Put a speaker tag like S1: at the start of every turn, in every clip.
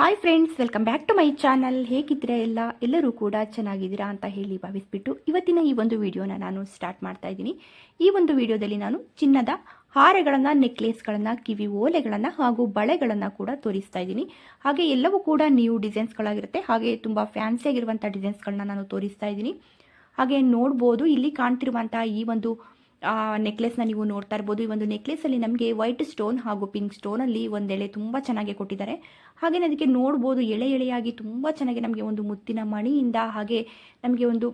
S1: Hi friends welcome back to my channel ಹೇಗಿದ್ರೆ ಎಲ್ಲ? ಎಲ್ಲರೂ ಕೂಡ ಚೆನ್ನಾಗಿದ್ದೀರಾ ಅಂತ ಹೇಳಿ ಭಾವಿಸ್ಬಿಟ್ಟು ಇವತ್ತಿನ ಈ ಒಂದು ವಿಡಿಯೋನ ನಾನು ಸ್ಟಾರ್ಟ್ ಮಾಡ್ತಾ ಇದ್ದೀನಿ. ಈ ಒಂದು ವಿಡಿಯೋದಲ್ಲಿ ನಾನು ಚಿನ್ನದ ಹಾರಗಳನ್ನು ನೆಕ್ಲೇಸ್ಗಳನ್ನು ಕಿವಿ ಓಲೆಗಳನ್ನು ಹಾಗೂ ಬಳೆಗಳನ್ನು ಕೂಡ ತೋರಿಸ್ತಾ ಇದ್ದೀನಿ. ಹಾಗೆ ಎಲ್ಲವೂ ಕೂಡ ನ್ಯೂ ಡಿಸೈನ್ಸ್ಗಳಾಗಿರುತ್ತೆ ಹಾಗೆ ತುಂಬ ಫ್ಯಾನ್ಸಿಯಾಗಿರುವಂಥ ಡಿಸೈನ್ಸ್ಗಳನ್ನ ನಾನು ತೋರಿಸ್ತಾ ಇದ್ದೀನಿ. ಹಾಗೆ ನೋಡ್ಬೋದು, ಇಲ್ಲಿ ಕಾಣ್ತಿರುವಂಥ ಈ ಒಂದು ನೆಕ್ಲೆಸ್ನ ನೀವು ನೋಡ್ತಾ ಇರ್ಬೋದು. ಈ ಒಂದು ನೆಕ್ಲೆಸಲ್ಲಿ ನಮಗೆ ವೈಟ್ ಸ್ಟೋನ್ ಹಾಗೂ ಪಿಂಕ್ ಸ್ಟೋನಲ್ಲಿ ಒಂದೆಳೆ ತುಂಬ ಚೆನ್ನಾಗಿ ಕೊಟ್ಟಿದ್ದಾರೆ. ಹಾಗೆ ಅದಕ್ಕೆ ನೋಡ್ಬೋದು ಎಳೆ ಎಳೆಯಾಗಿ ತುಂಬ ಚೆನ್ನಾಗಿ ನಮಗೆ ಒಂದು ಮುತ್ತಿನ ಮಣಿಯಿಂದ ಹಾಗೆ ನಮಗೆ ಒಂದು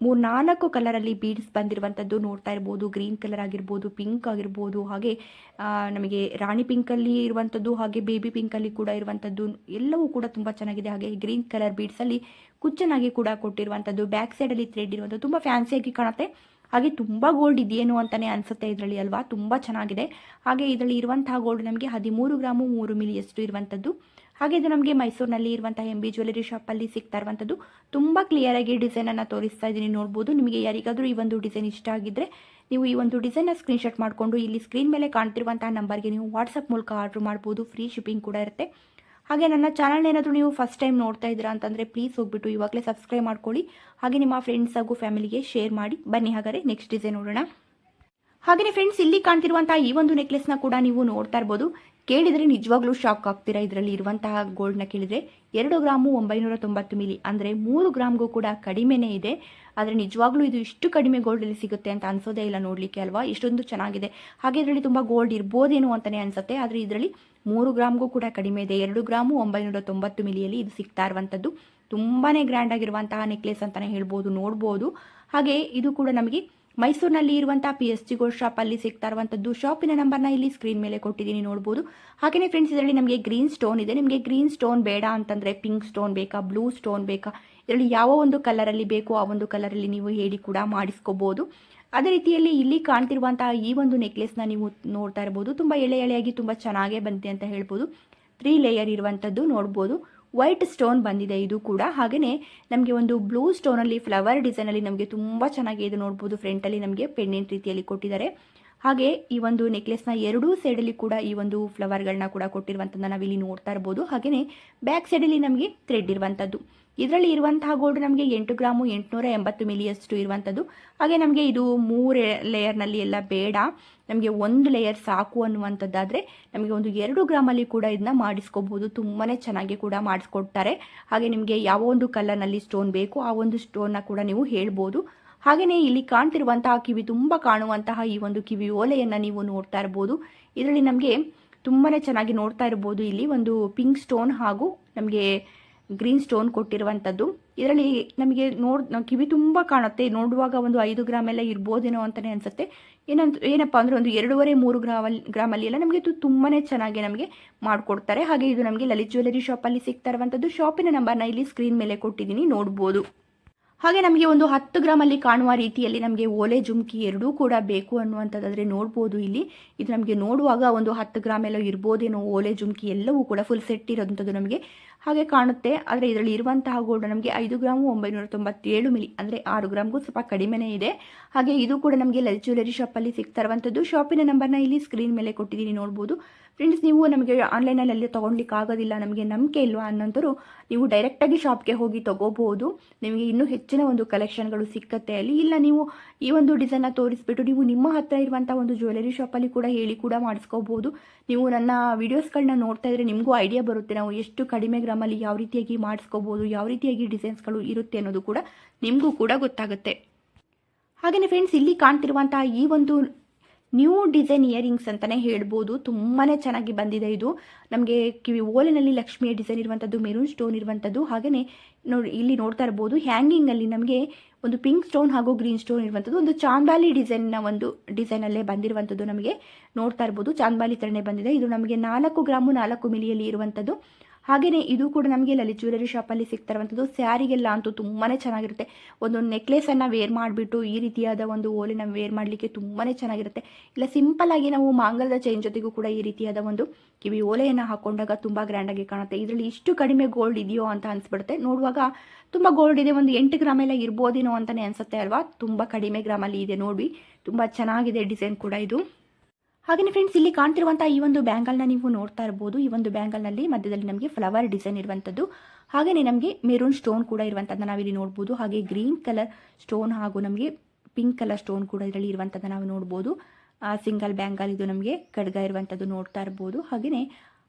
S1: ಮೂರು ನಾಲ್ಕು ಕಲರಲ್ಲಿ ಬೀಡ್ಸ್ ಬಂದಿರುವಂಥದ್ದು ನೋಡ್ತಾ ಇರ್ಬೋದು. ಗ್ರೀನ್ ಕಲರ್ ಆಗಿರ್ಬೋದು ಪಿಂಕ್ ಆಗಿರ್ಬೋದು ಹಾಗೆ ಆ, ನಮಗೆ ರಾಣಿ ಪಿಂಕಲ್ಲಿ ಇರುವಂಥದ್ದು ಹಾಗೆ ಬೇಬಿ ಪಿಂಕಲ್ಲಿ ಕೂಡ ಇರುವಂಥದ್ದು ಎಲ್ಲವೂ ಕೂಡ ತುಂಬ ಚೆನ್ನಾಗಿದೆ. ಹಾಗೆ ಗ್ರೀನ್ ಕಲರ್ ಬೀಡ್ಸಲ್ಲಿ ಕುಚ್ಚನಾಗಿ ಕೂಡ ಕೊಟ್ಟಿರುವಂಥದ್ದು ಬ್ಯಾಕ್ ಸೈಡಲ್ಲಿ ಥ್ರೆಡ್ ಇರುವಂಥದ್ದು ತುಂಬ ಫ್ಯಾನ್ಸಿಯಾಗಿ ಕಾಣುತ್ತೆ. ಹಾಗೆ ತುಂಬ ಗೋಲ್ಡ್ ಇದೆಯೇನೋ ಅಂತಲೇ ಅನಿಸುತ್ತೆ ಇದರಲ್ಲಿ ಅಲ್ವಾ? ತುಂಬ ಚೆನ್ನಾಗಿದೆ. ಹಾಗೆ ಇದರಲ್ಲಿ ಇರುವಂತಹ ಗೋಲ್ಡ್ ನಮಗೆ ಹದಿಮೂರು ಗ್ರಾಮು ಮೂರು ಮಿಲಿಯಷ್ಟು ಇರುವಂಥದ್ದು. ಹಾಗೆ ಇದು ನಮಗೆ ಮೈಸೂರಿನಲ್ಲಿ ಇರುವಂತಹ ಎಂ ಬಿ ಜ್ಯುವೆಲರಿ ಶಾಪಲ್ಲಿ ಸಿಗ್ತಾ ಇರುವಂಥದ್ದು. ತುಂಬ ಕ್ಲಿಯರಾಗಿ ಡಿಸೈನನ್ನು ತೋರಿಸ್ತಾ ಇದ್ದೀನಿ ನೋಡ್ಬೋದು. ನಿಮಗೆ ಯಾರಿಗಾದರೂ ಈ ಒಂದು ಡಿಸೈನ್ ಇಷ್ಟ ಆಗಿದ್ದರೆ ನೀವು ಈ ಒಂದು ಡಿಸೈನ್ನ ಸ್ಕ್ರೀನ್ಶಾಟ್ ಮಾಡಿಕೊಂಡು ಇಲ್ಲಿ ಸ್ಕ್ರೀನ್ ಮೇಲೆ ಕಾಣ್ತಿರುವಂತಹ ನಂಬರ್ಗೆ ನೀವು ವಾಟ್ಸಪ್ ಮೂಲಕ ಆರ್ಡ್ರ್ ಮಾಡ್ಬೋದು. ಫ್ರೀ ಶಿಪ್ಪಿಂಗ್ ಕೂಡ ಇರುತ್ತೆ. ಹಾಗೆ ನನ್ನ ಚಾನಲ್ ಏನಾದರೂ ನೀವು ಫಸ್ಟ್ ಟೈಮ್ ನೋಡ್ತಾ ಇದ್ದೀರಾ ಅಂತಂದರೆ ಪ್ಲೀಸ್ ಹೋಗ್ಬಿಟ್ಟು ಇವಾಗಲೇ ಸಬ್ಸ್ಕ್ರೈಬ್ ಮಾಡ್ಕೊಳ್ಳಿ. ಹಾಗೆ ನಿಮ್ಮ ಫ್ರೆಂಡ್ಸ್ ಹಾಗೂ ಫ್ಯಾಮಿಲಿಗೆ ಶೇರ್ ಮಾಡಿ. ಬನ್ನಿ ಹಾಗಾದರೆ ನೆಕ್ಸ್ಟ್ ಡಿಸೈನ್ ನೋಡೋಣ. ಹಾಗೆಯೇ ಫ್ರೆಂಡ್ಸ್ ಇಲ್ಲಿ ಕಾಣ್ತಿರುವಂತಹ ಈ ಒಂದು ನೆಕ್ಲೆಸ್ನ ಕೂಡ ನೀವು ನೋಡ್ತಾ ಇರ್ಬೋದು. ಕೇಳಿದರೆ ನಿಜವಾಗ್ಲೂ ಶಾಕ್ ಆಗ್ತೀರಾ ಇದರಲ್ಲಿ ಇರುವಂತಹ ಗೋಲ್ಡ್ನ ಕೇಳಿದರೆ. ಎರಡು ಗ್ರಾಮು ಒಂಬೈನೂರ ತೊಂಬತ್ತು ಮಿಲಿ ಅಂದರೆ ಮೂರು ಗ್ರಾಮ್ಗೂ ಕೂಡ ಕಡಿಮೆನೇ ಇದೆ. ಆದರೆ ನಿಜವಾಗ್ಲೂ ಇದು ಇಷ್ಟು ಕಡಿಮೆ ಗೋಲ್ಡಲ್ಲಿ ಸಿಗುತ್ತೆ ಅಂತ ಅನ್ಸೋದೇ ಇಲ್ಲ ನೋಡಲಿಕ್ಕೆ ಅಲ್ವಾ? ಇಷ್ಟೊಂದು ಚೆನ್ನಾಗಿದೆ. ಹಾಗೆ ಇದರಲ್ಲಿ ತುಂಬ ಗೋಲ್ಡ್ ಇರ್ಬೋದೇನೋ ಅಂತಲೇ ಅನ್ಸುತ್ತೆ. ಆದರೆ ಇದರಲ್ಲಿ ಮೂರು ಗ್ರಾಮ್ಗೂ ಕೂಡ ಕಡಿಮೆ ಇದೆ. ಎರಡು ಗ್ರಾಮು ಒಂಬೈನೂರ ತೊಂಬತ್ತು ಮಿಲಿಯಲ್ಲಿ ಇದು ಸಿಗ್ತಾ ಇರುವಂಥದ್ದು ತುಂಬಾ ಗ್ರ್ಯಾಂಡ್ ಆಗಿರುವಂತಹ ನೆಕ್ಲೆಸ್ ಅಂತಲೇ ಹೇಳ್ಬೋದು, ನೋಡ್ಬೋದು. ಹಾಗೆ ಇದು ಕೂಡ ನಮಗೆ ಮೈಸೂರಿನಲ್ಲಿ ಇರುವಂತಹ ಪಿ ಎಸ್ ಜಿ ಗೋಲ್ಡ್ ಶಾಪಲ್ಲಿ ಸಿಗ್ತಾ ಇರುವಂತದ್ದು. ಶಾಪಿನ ನಂಬರ್ನ ಇಲ್ಲಿ ಸ್ಕ್ರೀನ್ ಮೇಲೆ ಕೊಟ್ಟಿದ್ದೀನಿ, ನೋಡ್ಬೋದು. ಹಾಗೆಯೇ ಫ್ರೆಂಡ್ಸ್ ಇದರಲ್ಲಿ ನಮಗೆ ಗ್ರೀನ್ ಸ್ಟೋನ್ ಇದೆ. ನಿಮಗೆ ಗ್ರೀನ್ ಸ್ಟೋನ್ ಬೇಡ ಅಂತಂದ್ರೆ ಪಿಂಕ್ ಸ್ಟೋನ್ ಬೇಕಾ ಬ್ಲೂ ಸ್ಟೋನ್ ಬೇಕಾ? ಇದರಲ್ಲಿ ಯಾವ ಒಂದು ಕಲರಲ್ಲಿ ಬೇಕೋ ಆ ಒಂದು ಕಲರಲ್ಲಿ ನೀವು ಹೇಳಿ ಕೂಡ ಮಾಡಿಸ್ಕೋಬೋದು. ಅದೇ ರೀತಿಯಲ್ಲಿ ಇಲ್ಲಿ ಕಾಣ್ತಿರುವಂತಹ ಈ ಒಂದು ನೆಕ್ಲೆಸ್ನ ನೀವು ನೋಡ್ತಾ ಇರ್ಬೋದು. ತುಂಬಾ ಎಳೆ ಎಳೆಯಾಗಿ ತುಂಬ ಚೆನ್ನಾಗೇ ಬಂತೆ ಅಂತ ಹೇಳ್ಬೋದು. ತ್ರೀ ಲೇಯರ್ ಇರುವಂಥದ್ದು ನೋಡ್ಬೋದು. ವೈಟ್ ಸ್ಟೋನ್ ಬಂದಿದೆ ಇದು ಕೂಡ. ಹಾಗೆಯೇ ನಮಗೆ ಒಂದು ಬ್ಲೂ ಸ್ಟೋನಲ್ಲಿ ಫ್ಲವರ್ ಡಿಸೈನಲ್ಲಿ ನಮಗೆ ತುಂಬ ಚೆನ್ನಾಗಿ ಇದು ನೋಡ್ಬೋದು. ಫ್ರಂಟಲ್ಲಿ ನಮಗೆ ಪೆಂಡೆಂಟ್ ರೀತಿಯಲ್ಲಿ ಕೊಟ್ಟಿದ್ದಾರೆ. ಹಾಗೆ ಈ ಒಂದು ನೆಕ್ಲೆಸ್ನ ಎರಡೂ ಸೈಡಲ್ಲಿ ಕೂಡ ಈ ಒಂದು ಫ್ಲವರ್ಗಳನ್ನ ಕೂಡ ಕೊಟ್ಟಿರುವಂಥದ್ದನ್ನ ನಾವಿಲ್ಲಿ ನೋಡ್ತಾ ಇರ್ಬೋದು. ಹಾಗೆಯೇ ಬ್ಯಾಕ್ ಸೈಡಲ್ಲಿ ನಮಗೆ ಥ್ರೆಡ್ ಇರುವಂಥದ್ದು ಇದರಲ್ಲಿ ಇರುವಂತಹ ಗೋಲ್ಡ್ ನಮಗೆ ಎಂಟು ಗ್ರಾಮು ಎಂಟುನೂರ ಎಂಬತ್ತು ಮಿಲಿಯಷ್ಟು ಇರುವಂಥದ್ದು ಹಾಗೆ ನಮಗೆ ಇದು ಮೂರು ಲೇಯರ್ನಲ್ಲಿ ಎಲ್ಲ ಬೇಡ. ನಮಗೆ ಒಂದು ಲೇಯರ್ ಸಾಕು ಅನ್ನುವಂಥದ್ದಾದರೆ ನಮಗೆ ಒಂದು ಎರಡು ಗ್ರಾಮಲ್ಲಿ ಕೂಡ ಇದನ್ನ ಮಾಡಿಸ್ಕೋಬಹುದು ತುಂಬಾ ಚೆನ್ನಾಗಿ ಕೂಡ ಮಾಡಿಸ್ಕೊಡ್ತಾರೆ. ಹಾಗೆ ನಿಮಗೆ ಯಾವ ಒಂದು ಕಲರ್ನಲ್ಲಿ ಸ್ಟೋನ್ ಬೇಕು ಆ ಒಂದು ಸ್ಟೋನ್ನ ಕೂಡ ನೀವು ಹೇಳ್ಬೋದು. ಹಾಗೆಯೇ ಇಲ್ಲಿ ಕಾಣ್ತಿರುವಂತಹ ಕಿವಿ ತುಂಬ ಕಾಣುವಂತಹ ಈ ಒಂದು ಕಿವಿ ಓಲೆಯನ್ನು ನೀವು ನೋಡ್ತಾ ಇರ್ಬೋದು. ಇದರಲ್ಲಿ ನಮಗೆ ತುಂಬಾ ಚೆನ್ನಾಗಿ ನೋಡ್ತಾ ಇರ್ಬೋದು ಇಲ್ಲಿ ಒಂದು ಪಿಂಕ್ ಸ್ಟೋನ್ ಹಾಗೂ ನಮಗೆ ಗ್ರೀನ್ ಸ್ಟೋನ್ ಕೊಟ್ಟಿರುವಂಥದ್ದು. ಇದರಲ್ಲಿ ನಮಗೆ ನೋಡ್ ಕಿವಿ ತುಂಬ ಕಾಣುತ್ತೆ. ನೋಡುವಾಗ ಒಂದು ಐದು ಗ್ರಾಮ್ ಎಲ್ಲ ಇರ್ಬೋದೇನೋ ಅಂತಲೇ ಅನಿಸುತ್ತೆ. ಏನಂತ, ಏನಪ್ಪ ಅಂದರೆ ಒಂದು ಎರಡೂವರೆ, ಮೂರು ಗ್ರಾಮಲ್ಲಿ ಗ್ರಾಮಲ್ಲಿ ಎಲ್ಲ ನಮಗೆ ಇದು ತುಂಬಾ ಚೆನ್ನಾಗಿ ನಮಗೆ ಮಾಡಿಕೊಡ್ತಾರೆ. ಹಾಗೆ ಇದು ನಮಗೆ ಲಲಿತ್ ಜ್ಯುವೆಲರಿ ಶಾಪಲ್ಲಿ ಸಿಗ್ತಾ ಇರುವಂಥದ್ದು. ಶಾಪಿನ ನಂಬರ್ನ ಇಲ್ಲಿ ಸ್ಕ್ರೀನ್ ಮೇಲೆ ಕೊಟ್ಟಿದ್ದೀನಿ, ನೋಡ್ಬೋದು. ಹಾಗೆ ನಮಗೆ ಒಂದು ಹತ್ತು ಗ್ರಾಮಲ್ಲಿ ಕಾಣುವ ರೀತಿಯಲ್ಲಿ ನಮಗೆ ಓಲೆ ಜುಮ್ಕಿ ಎರಡೂ ಕೂಡ ಬೇಕು ಅನ್ನುವಂಥದ್ದಾದರೆ ನೋಡ್ಬೋದು ಇಲ್ಲಿ. ಇದು ನಮಗೆ ನೋಡುವಾಗ ಒಂದು ಹತ್ತು ಗ್ರಾಮ್ ಎಲ್ಲ ಇರ್ಬೋದೇನೋ ಓಲೆ ಜುಮ್ಕಿ ಎಲ್ಲವೂ ಕೂಡ ಫುಲ್ ಸೆಟ್ ಇರೋಂಥದ್ದು ನಮಗೆ. ಹಾಗೆ ಕಾಣುತ್ತೆ. ಆದರೆ ಇದರಲ್ಲಿ ಇರುವಂತಹ ಗೋಲ್ಡ್ ನಮಗೆ ಐದು ಗ್ರಾಮು ಒಂಬೈನೂರ ತೊಂಬತ್ತೇಳು ಮಿಲಿ ಅಂದರೆ ಆರು ಗ್ರಾಮ್ಗೂ ಸ್ವಲ್ಪ ಕಡಿಮೆನೇ ಇದೆ. ಹಾಗೆ ಇದು ಕೂಡ ನಮಗೆ ಲಲಿತ್ ಜ್ಯುವೆಲರಿ ಶಾಪಲ್ಲಿ ಸಿಗ್ತಾ ಇರುವಂಥದ್ದು ಶಾಪಿನ ನಂಬರ್ನ ಇಲ್ಲಿ ಸ್ಕ್ರೀನ್ ಮೇಲೆ ಕೊಟ್ಟಿದ್ದೀನಿ, ನೋಡ್ಬೋದು. ಫ್ರೆಂಡ್ಸ್ ನೀವು ನಮಗೆ ಆನ್ಲೈನಲ್ಲಿ ಅಲ್ಲಿ ತೊಗೊಳ್ಲಿಕ್ಕೆ ಆಗೋದಿಲ್ಲ, ನಮಗೆ ನಂಬಿಕೆ ಇಲ್ವಾ ಅನ್ನೋಂಥರು ನೀವು ಡೈರೆಕ್ಟಾಗಿ ಶಾಪ್ಗೆ ಹೋಗಿ ತೊಗೋಬೋದು. ನಿಮಗೆ ಇನ್ನೂ ಹೆಚ್ಚಿನ ಒಂದು ಕಲೆಕ್ಷನ್ಗಳು ಸಿಕ್ಕತ್ತೆ ಅಲ್ಲಿ. ಇಲ್ಲ, ನೀವು ಈ ಒಂದು ಡಿಸೈನ್ನ ತೋರಿಸ್ಬಿಟ್ಟು ನೀವು ನಿಮ್ಮ ಹತ್ರ ಇರುವಂಥ ಒಂದು ಜ್ಯುವೆಲರಿ ಶಾಪಲ್ಲಿ ಕೂಡ ಹೇಳಿ ಕೂಡ ಮಾಡಿಸ್ಕೋಬೋದು. ನೀವು ನನ್ನ ವೀಡಿಯೋಸ್ಗಳನ್ನ ನೋಡ್ತಾ ಇದ್ರೆ ನಿಮಗೂ ಐಡಿಯಾ ಬರುತ್ತೆ. ನಾವು ಎಷ್ಟು ಕಡಿಮೆ ಗ್ರಾಮಲ್ಲಿ ಯಾವ ರೀತಿಯಾಗಿ ಮಾಡಿಸ್ಕೋಬೋದು, ಯಾವ ರೀತಿಯಾಗಿ ಡಿಸೈನ್ಸ್ಗಳು ಇರುತ್ತೆ ಅನ್ನೋದು ಕೂಡ ನಿಮಗೂ ಕೂಡ ಗೊತ್ತಾಗುತ್ತೆ. ಹಾಗೆಯೇ ಫ್ರೆಂಡ್ಸ್ ಇಲ್ಲಿ ಕಾಣ್ತಿರುವಂತಹ ಈ ಒಂದು ನ್ಯೂ ಡಿಸೈನ್ ಇಯರಿಂಗ್ಸ್ ಅಂತಲೇ ಹೇಳ್ಬೋದು. ತುಂಬಾ ಚೆನ್ನಾಗಿ ಬಂದಿದೆ ಇದು. ನಮಗೆ ಕಿವಿ ಓಲಿನಲ್ಲಿ ಲಕ್ಷ್ಮಿಯ ಡಿಸೈನ್ ಇರುವಂಥದ್ದು ಮೆರೂನ್ ಸ್ಟೋನ್ ಇರುವಂಥದ್ದು ಹಾಗೆಯೇ ನೋಡಿ, ಇಲ್ಲಿ ನೋಡ್ತಾ ಇರ್ಬೋದು ಹ್ಯಾಂಗಿಂಗಲ್ಲಿ ನಮಗೆ ಒಂದು ಪಿಂಕ್ ಸ್ಟೋನ್ ಹಾಗೂ ಗ್ರೀನ್ ಸ್ಟೋನ್ ಇರುವಂಥದ್ದು ಒಂದು ಚಾಂದಾಲಿ ಡಿಸೈನ್ನ ಒಂದು ಡಿಸೈನಲ್ಲೇ ಬಂದಿರುವಂಥದ್ದು ನಮಗೆ ನೋಡ್ತಾ ಇರ್ಬೋದು. ಚಾಂದಾಲಿ ಥರನೇ ಬಂದಿದೆ. ಇದು ನಮಗೆ ನಾಲ್ಕು ಗ್ರಾಮು ನಾಲ್ಕು ಮಿಲಿಯಲ್ಲಿ ಇರುವಂಥದ್ದು ಹಾಗೆಯೇ ಇದು ಕೂಡ ನಮಗೆ ಲಲಿತ್ ಜ್ಯುವೆಲರಿ ಶಾಪಲ್ಲಿ ಸಿಗ್ತಾ ಇರುವಂಥದ್ದು ಸ್ಯಾರಿಗೆಲ್ಲ ಅಂತೂ ತುಂಬಾ ಚೆನ್ನಾಗಿರುತ್ತೆ. ಒಂದು ನೆಕ್ಲೆಸನ್ನು ವೇರ್ ಮಾಡಿಬಿಟ್ಟು ಈ ರೀತಿಯಾದ ಒಂದು ಓಲೆನ ವೇರ್ ಮಾಡಲಿಕ್ಕೆ ತುಂಬಾ ಚೆನ್ನಾಗಿರುತ್ತೆ. ಇಲ್ಲ ಸಿಂಪಲ್ ಆಗಿ ನಾವು ಮಾಂಗಲದ ಚೈನ್ ಜೊತೆಗೂ ಕೂಡ ಈ ರೀತಿಯಾದ ಒಂದು ಕಿವಿ ಓಲೆಯನ್ನು ಹಾಕೊಂಡಾಗ ತುಂಬ ಗ್ರ್ಯಾಂಡಾಗಿ ಕಾಣುತ್ತೆ. ಇದರಲ್ಲಿ ಇಷ್ಟು ಕಡಿಮೆ ಗೋಲ್ಡ್ ಇದೆಯೋ ಅಂತ ಅನಿಸ್ಬಿಡುತ್ತೆ. ನೋಡುವಾಗ ತುಂಬ ಗೋಲ್ಡ್ ಇದೆ. ಒಂದು ಎಂಟು ಗ್ರಾಮ್ ಎಲ್ಲ ಇರ್ಬೋದೇನೋ ಅಂತಲೇ ಅನಿಸುತ್ತೆ ಅಲ್ವಾ? ತುಂಬ ಕಡಿಮೆ ಗ್ರಾಮಲ್ಲಿ ಇದೆ. ನೋಡಿ, ತುಂಬ ಚೆನ್ನಾಗಿದೆ ಡಿಸೈನ್ ಕೂಡ ಇದು. ಹಾಗೆಯೇ ಫ್ರೆಂಡ್ಸ್ ಇಲ್ಲಿ ಕಾಣ್ತಿರುವಂತಹ ಈ ಒಂದು ಬ್ಯಾಂಗಲ್ನ ನೀವು ನೋಡ್ತಾ ಇರ್ಬೋದು. ಈ ಒಂದು ಬ್ಯಾಂಗಲ್ನಲ್ಲಿ ಮಧ್ಯದಲ್ಲಿ ನಮಗೆ ಫ್ಲವರ್ ಡಿಸೈನ್ ಇರುವಂಥದ್ದು ಹಾಗೆಯೇ ನಮಗೆ ಮೆರೂನ್ ಸ್ಟೋನ್ ಕೂಡ ಇರುವಂಥದ್ದನ್ನ ನಾವಿಲ್ಲಿ ನೋಡ್ಬೋದು. ಹಾಗೆ ಗ್ರೀನ್ ಕಲರ್ ಸ್ಟೋನ್ ಹಾಗೂ ನಮಗೆ ಪಿಂಕ್ ಕಲರ್ ಸ್ಟೋನ್ ಕೂಡ ಇದರಲ್ಲಿ ಇರುವಂಥದ್ದು ನಾವು ನೋಡ್ಬೋದು. ಸಿಂಗಲ್ ಬ್ಯಾಂಗಲ್ ಇದು ನಮಗೆ ಖಡ್ಗ ಇರುವಂಥದ್ದು ನೋಡ್ತಾ ಇರ್ಬೋದು. ಹಾಗೆಯೇ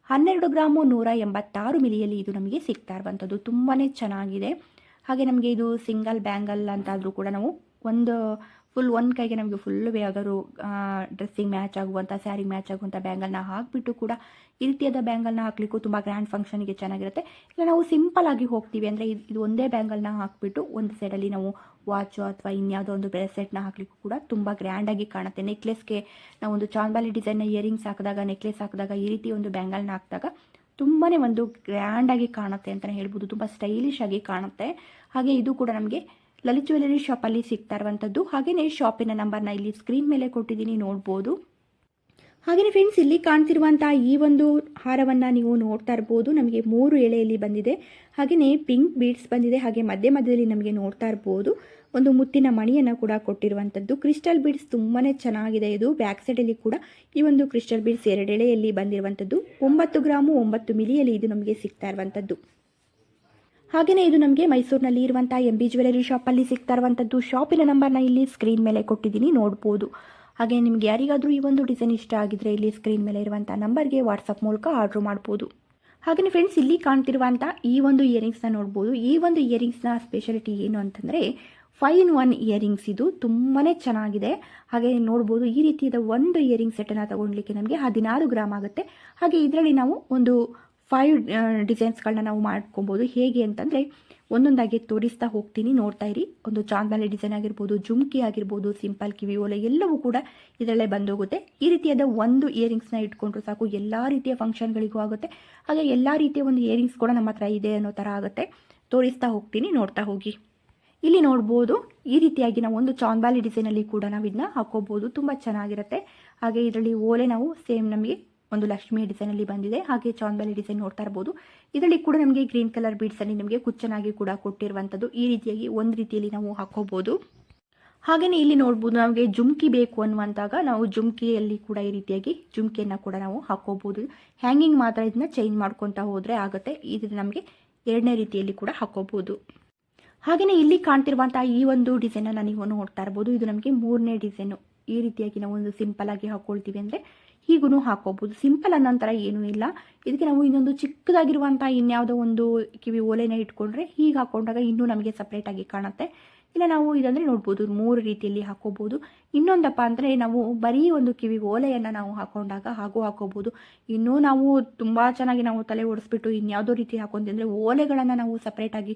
S1: ಹನ್ನೆರಡು ಗ್ರಾಮು ನೂರ ಎಂಬತ್ತಾರು ಮಿಲಿಯಲ್ಲಿ ಇದು ನಮಗೆ ಸಿಗ್ತಾ ಇರುವಂಥದ್ದು ತುಂಬಾ ಚೆನ್ನಾಗಿದೆ. ಹಾಗೆ ನಮಗೆ ಇದು ಸಿಂಗಲ್ ಬ್ಯಾಂಗಲ್ ಅಂತಾದರೂ ಕೂಡ ನಾವು ಒಂದು ಫುಲ್ ಒಂದು ಕೈಗೆ ನಮಗೆ ಫುಲ್ ಯಾವ್ದಾದ್ರು ಡ್ರೆಸ್ಸಿಂಗ್ ಮ್ಯಾಚ್ ಆಗುವಂಥ ಸ್ಯಾರಿಗೆ ಮ್ಯಾಚ್ ಆಗುವಂಥ ಬ್ಯಾಂಗಲ್ನ ಹಾಕಿಬಿಟ್ಟು ಕೂಡ ಈ ರೀತಿಯಾದ ಬ್ಯಾಂಗಲ್ನ ಹಾಕ್ಲಿಕ್ಕೂ ತುಂಬ ಗ್ರ್ಯಾಂಡ್ ಫಂಕ್ಷನ್ಗೆ ಚೆನ್ನಾಗಿರುತ್ತೆ. ಇಲ್ಲ, ನಾವು ಸಿಂಪಲ್ ಆಗಿ ಹೋಗ್ತೀವಿ ಅಂದರೆ ಇದು ಒಂದೇ ಬ್ಯಾಂಗಲ್ನ ಹಾಕಿಬಿಟ್ಟು ಒಂದು ಸೈಡಲ್ಲಿ ನಾವು ವಾಚು ಅಥವಾ ಇನ್ಯಾವುದೋ ಒಂದು ಬ್ರೇಸ್ಲೆಟ್ನ ಹಾಕ್ಲಿಕ್ಕೂ ಕೂಡ ತುಂಬ ಗ್ರ್ಯಾಂಡಾಗಿ ಕಾಣುತ್ತೆ. ನೆಕ್ಲೆಸ್ಗೆ ನಾವು ಒಂದು ಚಾಂಬಾಲಿ ಡಿಸೈನ್ನ ಇಯರಿಂಗ್ಸ್ ಹಾಕಿದಾಗ ನೆಕ್ಲೆಸ್ ಹಾಕಿದಾಗ ಈ ರೀತಿ ಒಂದು ಬ್ಯಾಂಗಲ್ನ ಹಾಕಿದಾಗ ತುಂಬಾ ಒಂದು ಗ್ರ್ಯಾಂಡಾಗಿ ಕಾಣುತ್ತೆ ಅಂತಲೇ ಹೇಳ್ಬೋದು. ತುಂಬ ಸ್ಟೈಲಿಶ್ ಆಗಿ ಕಾಣುತ್ತೆ. ಹಾಗೆ ಇದು ಕೂಡ ನಮಗೆ ಲಲಿತ್ ಜ್ಯುವೆಲರಿ ಶಾಪಲ್ಲಿ ಸಿಗ್ತಾ ಇರುವಂಥದ್ದು ಹಾಗೆಯೇ ಶಾಪಿನ ನಂಬರ್ನ ಇಲ್ಲಿ ಸ್ಕ್ರೀನ್ ಮೇಲೆ ಕೊಟ್ಟಿದ್ದೀನಿ, ನೋಡ್ಬೋದು. ಹಾಗೆಯೇ ಫ್ರೆಂಡ್ಸ್ ಇಲ್ಲಿ ಕಾಣ್ತಿರುವಂಥ ಈ ಒಂದು ಹಾರವನ್ನು ನೀವು ನೋಡ್ತಾ ಇರ್ಬೋದು. ನಮಗೆ ಮೂರು ಎಳೆಯಲ್ಲಿ ಬಂದಿದೆ. ಹಾಗೆಯೇ ಪಿಂಕ್ ಬೀಡ್ಸ್ ಬಂದಿದೆ, ಹಾಗೆ ಮಧ್ಯ ಮಧ್ಯದಲ್ಲಿ ನಮಗೆ ನೋಡ್ತಾ ಇರ್ಬೋದು. ಒಂದು ಮುತ್ತಿನ ಮಣಿಯನ್ನು ಕೂಡ ಕೊಟ್ಟಿರುವಂಥದ್ದು. ಕ್ರಿಸ್ಟಲ್ ಬೀಡ್ಸ್ ತುಂಬಾ ಚೆನ್ನಾಗಿದೆ ಇದು. ಬ್ಯಾಕ್ ಸೈಡಲ್ಲಿ ಕೂಡ ಈ ಒಂದು ಕ್ರಿಸ್ಟಲ್ ಬೀಡ್ಸ್ ಎರಡೆಳೆಯಲ್ಲಿ ಬಂದಿರುವಂಥದ್ದು. ಒಂಬತ್ತು ಗ್ರಾಮು ಒಂಬತ್ತು ಮಿಲಿಯಲ್ಲಿ ಇದು ನಮಗೆ ಸಿಗ್ತಾ ಇರುವಂಥದ್ದು. ಹಾಗೆಯೇ ಇದು ನಮಗೆ ಮೈಸೂರಿನಲ್ಲಿ ಇರುವಂಥ ಎಂ ಬಿ ಜ್ಯುವೆಲರಿ ಶಾಪಲ್ಲಿ ಸಿಗ್ತಾ ಇರುವಂಥದ್ದು ಶಾಪಿನ ನಂಬರ್ನ ಇಲ್ಲಿ ಸ್ಕ್ರೀನ್ ಮೇಲೆ ಕೊಟ್ಟಿದ್ದೀನಿ, ನೋಡ್ಬೋದು. ಹಾಗೆ ನಿಮ್ಗೆ ಯಾರಿಗಾದರೂ ಈ ಒಂದು ಡಿಸೈನ್ ಇಷ್ಟ ಆಗಿದ್ರೆ ಇಲ್ಲಿ ಸ್ಕ್ರೀನ್ ಮೇಲೆ ಇರುವಂಥ ನಂಬರ್ಗೆ ವಾಟ್ಸಪ್ ಮೂಲಕ ಆರ್ಡ್ರ್ ಮಾಡ್ಬೋದು. ಹಾಗೆಯೇ ಫ್ರೆಂಡ್ಸ್ ಇಲ್ಲಿ ಕಾಣ್ತಿರುವಂಥ ಈ ಒಂದು ಇಯರಿಂಗ್ಸ್ನ ನೋಡ್ಬೋದು. ಈ ಒಂದು ಇಯರಿಂಗ್ಸ್ನ ಸ್ಪೆಷಾಲಿಟಿ ಏನು ಅಂತಂದರೆ ಫೈವ್ ಇನ್ ಒನ್ ಇಯರಿಂಗ್ಸ್ ಇದು ತುಂಬಾ ಚೆನ್ನಾಗಿದೆ. ಹಾಗೆ ನೋಡ್ಬೋದು, ಈ ರೀತಿಯಾದ ಒಂದು ಇಯರಿಂಗ್ ಸೆಟ್ಟನ್ನು ತಗೊಳ್ಲಿಕ್ಕೆ ನಮಗೆ ಹದಿನಾರು ಗ್ರಾಮ್ ಆಗುತ್ತೆ. ಹಾಗೆ ಇದರಲ್ಲಿ ನಾವು ಒಂದು ಫೈವ್ ಡಿಸೈನ್ಸ್ಗಳನ್ನ ನಾವು ಮಾಡ್ಕೊಬೋದು. ಹೇಗೆ ಅಂತಂದರೆ ಒಂದೊಂದಾಗಿ ತೋರಿಸ್ತಾ ಹೋಗ್ತೀನಿ. ನೋಡ್ತಾ ಇರಿ. ಒಂದು ಚಾಂದಲೆ ಡಿಸೈನ್ ಆಗಿರ್ಬೋದು, ಜುಮ್ಕಿ ಆಗಿರ್ಬೋದು, ಸಿಂಪಲ್ ಕಿವಿ ಓಲೆ ಎಲ್ಲವೂ ಕೂಡ ಇದರಲ್ಲೇ ಬಂದೋಗುತ್ತೆ. ಈ ರೀತಿಯಾದ ಒಂದು ಇಯರಿಂಗ್ಸ್ನ ಇಟ್ಕೊಂಡ್ರು ಸಾಕು. ಎಲ್ಲ ರೀತಿಯ ಫಂಕ್ಷನ್ಗಳಿಗೂ ಆಗುತ್ತೆ. ಹಾಗೆ ಎಲ್ಲ ರೀತಿಯ ಒಂದು ಇಯರಿಂಗ್ಸ್ ಕೂಡ ನಮ್ಮ ಹತ್ರ ಇದೆ ಅನ್ನೋ ಥರ ಆಗುತ್ತೆ. ತೋರಿಸ್ತಾ ಹೋಗ್ತೀನಿ. ನೋಡ್ತಾ ಹೋಗಿ. ಇಲ್ಲಿ ನೋಡ್ಬೋದು, ಈ ರೀತಿಯಾಗಿ ನಾವು ಒಂದು ಚಾಂದ್ಬಾಲಿ ಡಿಸೈನಲ್ಲಿ ಕೂಡ ನಾವು ಇದನ್ನ ಹಾಕೋಬೋದು. ತುಂಬ ಚೆನ್ನಾಗಿರುತ್ತೆ. ಹಾಗೆ ಇದರಲ್ಲಿ ಓಲೆ ನಾವು ಸೇಮ್ ನಮಗೆ ಒಂದು ಲಕ್ಷ್ಮಿ ಡಿಸೈನಲ್ಲಿ ಬಂದಿದೆ. ಹಾಗೆ ಚಾಂದಲಿ ಡಿಸೈನ್ ನೋಡ್ತಾ ಇರ್ಬೋದು. ಇದರಲ್ಲಿ ಕೂಡ ನಮಗೆ ಗ್ರೀನ್ ಕಲರ್ ಬೀಡ್ಸಲ್ಲಿ ನಿಮಗೆ ಕುಚ್ಚನಾಗಿ ಕೂಡ ಕೊಟ್ಟಿರುವಂಥದ್ದು ಈ ರೀತಿಯಾಗಿ ಒಂದು ರೀತಿಯಲ್ಲಿ ನಾವು ಹಾಕೋಬಹುದು ಹಾಗೆಯೇ ಇಲ್ಲಿ ನೋಡ್ಬೋದು, ನಮಗೆ ಜುಮ್ಕಿ ಬೇಕು ಅನ್ನುವಂತಾಗ ನಾವು ಜುಮ್ಕಿಯಲ್ಲಿ ಕೂಡ ಈ ರೀತಿಯಾಗಿ ಜುಮ್ಕಿಯನ್ನು ಕೂಡ ನಾವು ಹಾಕೋಬಹುದು ಹ್ಯಾಂಗಿಂಗ್ ಮಾತ್ರ ಇದನ್ನ ಚೇಂಜ್ ಮಾಡ್ಕೊತಾ ಹೋದರೆ ಆಗುತ್ತೆ. ಇದು ನಮಗೆ ಎರಡನೇ ರೀತಿಯಲ್ಲಿ ಕೂಡ ಹಾಕೋಬಹುದು ಹಾಗೆಯೇ ಇಲ್ಲಿ ಕಾಣ್ತಿರುವಂತಹ ಈ ಒಂದು ಡಿಸೈನನ್ನು ನೀವು ನೋಡ್ತಾ ಇರ್ಬೋದು. ಇದು ನಮಗೆ ಮೂರನೇ ಡಿಸೈನು ಈ ರೀತಿಯಾಗಿ ನಾವು ಒಂದು ಸಿಂಪಲ್ ಆಗಿ ಹಾಕೊಳ್ತೀವಿ ಅಂದರೆ ಹೀಗೂ ಹಾಕೋಬಹುದು ಸಿಂಪಲ್ ಅನ್ನೋಂಥರ ಏನೂ ಇಲ್ಲ. ಇದಕ್ಕೆ ನಾವು ಇನ್ನೊಂದು ಚಿಕ್ಕದಾಗಿರುವಂಥ ಇನ್ಯಾವುದೋ ಒಂದು ಕಿವಿ ಓಲೆನ ಇಟ್ಕೊಂಡ್ರೆ ಹೀಗೆ ಹಾಕೊಂಡಾಗ ಇನ್ನೂ ನಮಗೆ ಸಪ್ರೇಟಾಗಿ ಕಾಣುತ್ತೆ. ಇಲ್ಲ ನಾವು ಇದಂದರೆ ನೋಡ್ಬೋದು, ಮೂರು ರೀತಿಯಲ್ಲಿ ಹಾಕೋಬಹುದು ಇನ್ನೊಂದಪ್ಪ ಅಂದರೆ ನಾವು ಬರೀ ಒಂದು ಕಿವಿ ಓಲೆಯನ್ನು ನಾವು ಹಾಕೊಂಡಾಗ ಹಾಗೂ ಹಾಕೋಬಹುದು ಇನ್ನೂ ನಾವು ತುಂಬ ಚೆನ್ನಾಗಿ ನಾವು ತಲೆ ಓಡಿಸ್ಬಿಟ್ಟು ಇನ್ಯಾವುದೋ ರೀತಿ ಹಾಕೊಂತೀವಿ ಅಂದರೆ ಓಲೆಗಳನ್ನು ನಾವು ಸಪ್ರೇಟಾಗಿ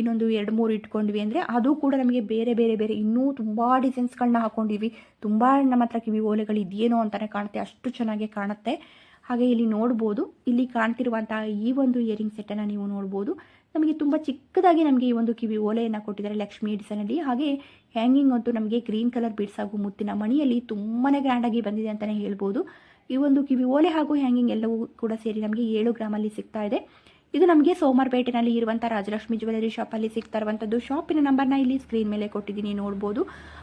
S1: ಇನ್ನೊಂದು ಎರಡು, ಮೂರು ಇಟ್ಕೊಂಡ್ವಿ ಅಂದರೆ ಅದು ಕೂಡ ನಮಗೆ ಬೇರೆ ಬೇರೆ ಬೇರೆ ಇನ್ನೂ ತುಂಬ ಡಿಸೈನ್ಸ್ಗಳನ್ನ ಹಾಕೊಂಡಿವಿ. ತುಂಬ ನಮ್ಮ ಹತ್ರ ಕಿವಿ ಓಲೆಗಳು ಇದೆಯೇನೋ ಅಂತಲೇ ಕಾಣುತ್ತೆ, ಅಷ್ಟು ಚೆನ್ನಾಗಿ ಕಾಣುತ್ತೆ. ಹಾಗೆ ಇಲ್ಲಿ ನೋಡ್ಬೋದು. ಇಲ್ಲಿ ಕಾಣ್ತಿರುವಂತಹ ಈ ಒಂದು ಇಯರಿಂಗ್ ಸೆಟ್ಟನ್ನು ನೀವು ನೋಡ್ಬೋದು. ನಮಗೆ ತುಂಬ ಚಿಕ್ಕದಾಗಿ ನಮಗೆ ಈ ಒಂದು ಕಿವಿ ಓಲೆಯನ್ನು ಕೊಟ್ಟಿದ್ದಾರೆ ಲಕ್ಷ್ಮಿ ಡಿಸೈನಲ್ಲಿ ಹಾಗೆ ಹ್ಯಾಂಗಿಂಗ್ ಅಂತೂ ನಮಗೆ ಗ್ರೀನ್ ಕಲರ್ ಬಿಡ್ಸ್ ಹಾಗೂ ಮುತ್ತಿನ ಮಣಿಯಲ್ಲಿ ತುಂಬಾ ಗ್ರ್ಯಾಂಡಾಗಿ ಬಂದಿದೆ ಅಂತಲೇ ಹೇಳ್ಬೋದು. ಈ ಒಂದು ಕಿವಿ ಓಲೆ ಹಾಗೂ ಹ್ಯಾಂಗಿಂಗ್ ಎಲ್ಲವೂ ಕೂಡ ಸೇರಿ ನಮಗೆ ಏಳು ಗ್ರಾಮಲ್ಲಿ ಸಿಗ್ತಾ ಇದೆ. ಇದು ನಮಗೆ ಸೋಮವಾರಪೇಟೆನಲ್ಲಿ ಇರುವಂಥ ರಾಜಲಕ್ಷ್ಮಿ ಜ್ಯುವೆಲರಿ ಶಾಪಲ್ಲಿ ಸಿಗ್ತಾ ಇರುವಂಥದ್ದು ಶಾಪಿನ ನಂಬರ್ನ ಇಲ್ಲಿ ಸ್ಕ್ರೀನ್ ಮೇಲೆ ಕೊಟ್ಟಿದ್ದೀನಿ, ನೋಡ್ಬೋದು.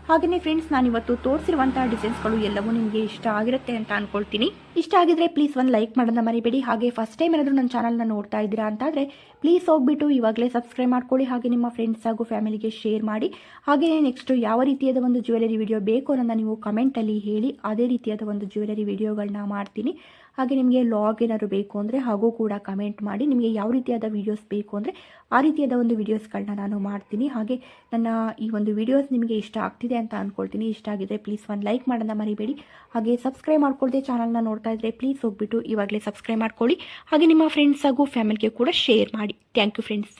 S1: ಹಾಗೆಯೇ ಫ್ರೆಂಡ್ಸ್ ನಾನು ಇವತ್ತು ತೋರಿಸಿರುವಂಥ ಡಿಸೈನ್ಸ್ಗಳು ಎಲ್ಲವೂ ನಿಮಗೆ ಇಷ್ಟ ಆಗಿರುತ್ತೆ ಅಂತ ಅನ್ಕೊಳ್ತೀನಿ. ಇಷ್ಟ ಆಗಿದ್ರೆ ಪ್ಲೀಸ್ ಒಂದು ಲೈಕ್ ಮಾಡೋದನ್ನ ಮರಿಬೇಡಿ. ಹಾಗೆ ಫಸ್ಟ್ ಟೈಮ್ ಏನಾದರೂ ನನ್ನ ಚಾನಲ್ನ ನೋಡ್ತಾ ಇದ್ದೀರಾ ಅಂತಾದರೆ ಪ್ಲೀಸ್ ಹೋಗ್ಬಿಟ್ಟು ಇವಾಗಲೇ ಸಬ್ಸ್ಕ್ರೈಬ್ ಮಾಡ್ಕೊಳ್ಳಿ. ಹಾಗೆ ನಿಮ್ಮ ಫ್ರೆಂಡ್ಸ್ ಹಾಗೂ ಫ್ಯಾಮಿಲಿಗೆ ಶೇರ್ ಮಾಡಿ. ಹಾಗೆಯೇ ನೆಕ್ಸ್ಟ್ ಯಾವ ರೀತಿಯಾದ ಒಂದು ಜ್ಯುವೆಲರಿ ವಿಡಿಯೋ ಬೇಕು ಅನ್ನೋದನ್ನ ನೀವು ಕಮೆಂಟಲ್ಲಿ ಹೇಳಿ, ಅದೇ ರೀತಿಯಾದ ಒಂದು ಜ್ಯುವೆಲರಿ ವಿಡಿಯೋಗಳನ್ನ ಮಾಡ್ತೀನಿ. ಹಾಗೆ ನಿಮಗೆ ಲಾಗ್ ಏನಾದ್ರು ಬೇಕು ಅಂದರೆ ಹಾಗೂ ಕೂಡ ಕಮೆಂಟ್ ಮಾಡಿ ನಿಮಗೆ ಯಾವ ರೀತಿಯಾದ ವೀಡಿಯೋಸ್ ಬೇಕು ಅಂದರೆ ಆ ರೀತಿಯಾದ ಒಂದು ವೀಡಿಯೋಸ್ಗಳನ್ನ ನಾನು ಮಾಡ್ತೀನಿ. ಹಾಗೆ ನನ್ನ ಈ ಒಂದು ವೀಡಿಯೋಸ್ ನಿಮಗೆ ಇಷ್ಟ ಆಗ್ತಿದೆ ಅಂತ ಅಂದ್ಕೊಳ್ತೀನಿ ಇಷ್ಟ ಆಗಿದ್ರೆ ಪ್ಲೀಸ್ ಒಂದು ಲೈಕ್ ಮಾಡೋಣ ಮರಿಬೇಡಿ. ಹಾಗೆ ಸಬ್ಸ್ಕ್ರೈಬ್ ಮಾಡ್ಕೊಳ್ದೆ ಚಾನಲ್ನ ನೋಡ್ತಾ ಇದ್ರೆ ಪ್ಲೀಸ್ ಹೋಗ್ಬಿಟ್ಟು ಇವಾಗಲೇ ಸಬ್ಸ್ಕ್ರೈಬ್ ಮಾಡ್ಕೊಳ್ಳಿ. ಹಾಗೆ ನಿಮ್ಮ ಫ್ರೆಂಡ್ಸ್ ಹಾಗೂ ಫ್ಯಾಮಿಲಿಗೆ ಕೂಡ ಶೇರ್ ಮಾಡಿ. Thank you friends